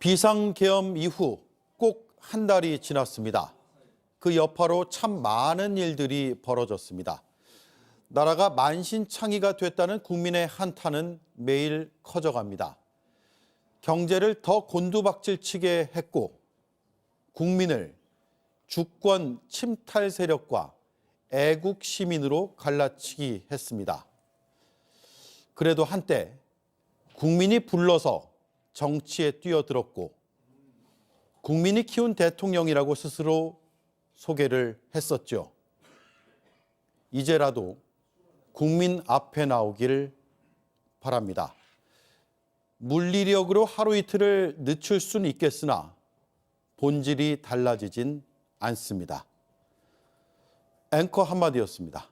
비상계엄 이후 꼭 한 달이 지났습니다. 그 여파로 참 많은 일들이 벌어졌습니다. 나라가 만신창이가 됐다는 국민의 한탄은 매일 커져갑니다. 경제를 더 곤두박질치게 했고 국민을 주권 침탈 세력과 애국 시민으로 갈라치기 했습니다. 그래도 한때 국민이 불러서 정치에 뛰어들었고 국민이 키운 대통령이라고 스스로 소개를 했었죠. 이제라도 국민 앞에 나오길 바랍니다. 물리력으로 하루 이틀을 늦출 수는 있겠으나 본질이 달라지진 않습니다. 앵커 한마디였습니다.